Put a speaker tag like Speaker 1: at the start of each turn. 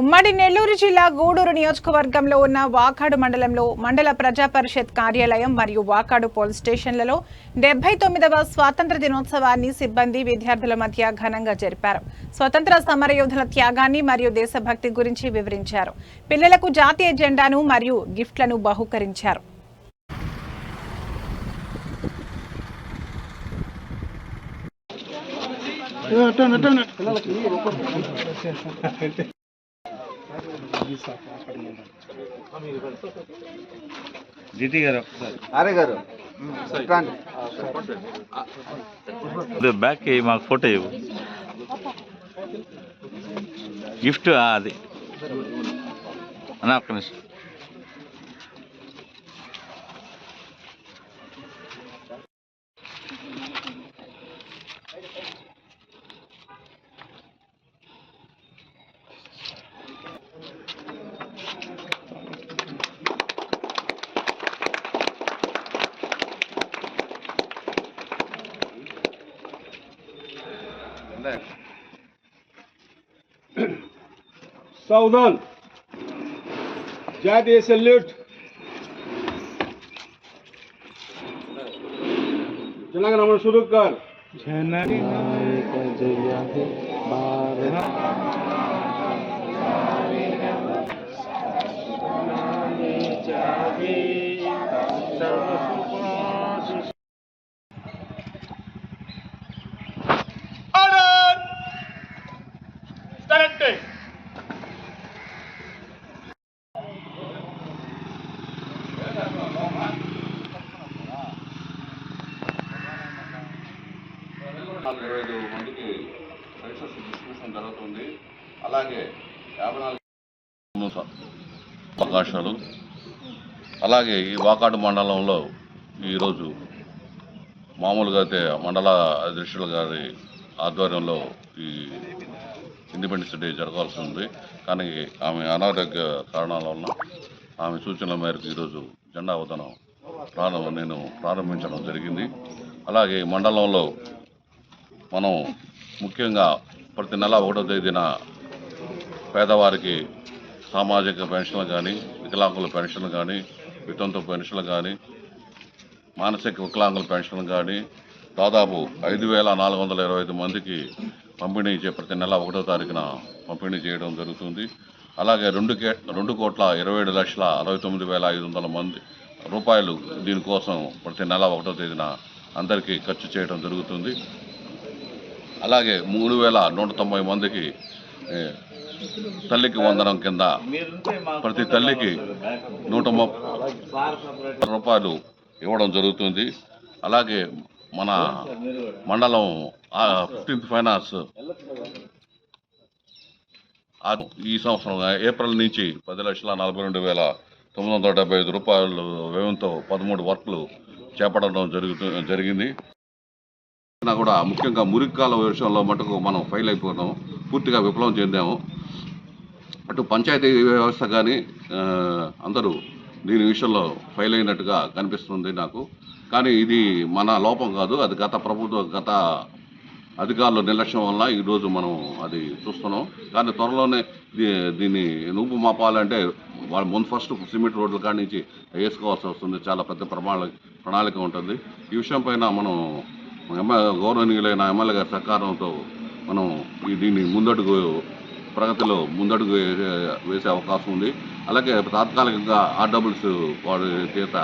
Speaker 1: ఉమ్మడి నెల్లూరు జిల్లా గూడూరు నియోజకవర్గంలో ఉన్న వాకాడు మండలంలో మండల ప్రజా పరిషత్ కార్యాలయం మరియు వాకాడు పోలీస్ స్టేషన్లలో డెబ్బై తొమ్మిదవ స్వాతంత్ర దినోత్సవాన్ని సిబ్బంది విద్యార్థుల మధ్య ఘనంగా జరిపారు. స్వతంత్ర సమరయోధుల త్యాగాన్ని మరియు దేశభక్తి గురించి వివరించారు. పిల్లలకు జాతీయ జెండాను మరియు గిఫ్ట్లను బహుకరించారు.
Speaker 2: జిటి గారు.
Speaker 3: ఆరే గారు.
Speaker 2: బ్యాక్ మాకు ఫోటో ఇవ్వు. గిఫ్ట్ అది. అన్న ఒక్క నిమిషం.
Speaker 4: there. Southern. Jet a salute. चला कर हम शुरू कर जनरी नायक जया है भारत
Speaker 5: ఇరవై ఐదు మందికి రిసోర్స్ డిస్ట్రిబ్యూషన్ జరుగుతుంది. అలాగే యాభై నాలుగు అవకాశాలు. అలాగే ఈ వాకాడు మండలంలో ఈరోజు మామూలుగా అయితే మండల అధ్యక్షుల గారి ఆధ్వర్యంలో ఈ ఇండిపెండెన్స్ డే జరగాల్సి ఉంది. కానీ ఆమె అనారోగ్య కారణాల వలన ఆమె సూచనల మేరకు ఈరోజు జెండా వదనం ప్రారంభం నేను ప్రారంభించడం జరిగింది. అలాగే ఈ మండలంలో మనం ముఖ్యంగా ప్రతి నెల ఒకటో తేదీన పేదవారికి సామాజిక పెన్షన్లు కానీ వికలాంగుల పెన్షన్లు కానీ వితంతు పెన్షన్లు కానీ మానసిక వికలాంగుల పెన్షన్లు కానీ దాదాపు ఐదు వేల నాలుగు వందల ఇరవై ఐదు మందికి పంపిణీ చే ప్రతి నెల ఒకటో తారీఖున పంపిణీ చేయడం జరుగుతుంది. అలాగే రెండు కే రెండు కోట్ల ఇరవై ఏడు లక్షల అరవై తొమ్మిది వేల ఐదు వందల మంది రూపాయలు దీనికోసం ప్రతి నెల ఒకటో తేదీన అందరికీ ఖర్చు చేయడం జరుగుతుంది. అలాగే మూడు వేల నూట తొంభై మందికి తల్లికి వందనం కింద ప్రతి తల్లికి నూట ముప్పై రూపాయలు ఇవ్వడం జరుగుతుంది. అలాగే మన మండలం ఫిఫ్టీన్త్ ఫైనాన్స్ ఈ సంవత్సరం ఏప్రిల్ నుంచి పది లక్షల నలభై రెండు వేల తొమ్మిది వందల డెబ్బై ఐదు రూపాయలు వ్యయంతో పదమూడు వర్క్లు చేపట్టడం జరుగుతు జరిగింది. కూడా ముఖ్యంగా మురికాల విషయంలో మటుకు మనం ఫెయిల్ అయిపోయినాము పూర్తిగా విఫలం చెందాము. అటు పంచాయతీ వ్యవస్థ కానీ అందరూ దీని విషయంలో ఫెయిల్ అయినట్టుగా కనిపిస్తుంది నాకు. కానీ ఇది మన లోపం కాదు. అది గత ప్రభుత్వ గత అధికారుల నిర్లక్ష్యం వల్ల ఈరోజు మనం అది చూస్తున్నాం. కానీ త్వరలోనే దీ దీన్ని నువ్వు మాపాలంటే వాళ్ళు ముందు ఫస్ట్ సిమెంట్ రోడ్ల కాడి నుంచి వేసుకోవాల్సి వస్తుంది. చాలా పెద్ద ప్రమాణ ప్రణాళిక ఉంటుంది. ఈ విషయం పైన మనం ఎమ్మెల్యే గౌరవనీయులైన ఎమ్మెల్యే గారి సహకారంతో మనం ఈ దీన్ని ముందడుగు ప్రగతిలో ముందడుగు వేసే వేసే అవకాశం ఉంది. అలాగే తాత్కాలికంగా ఆర్డబుల్స్ వారి చేత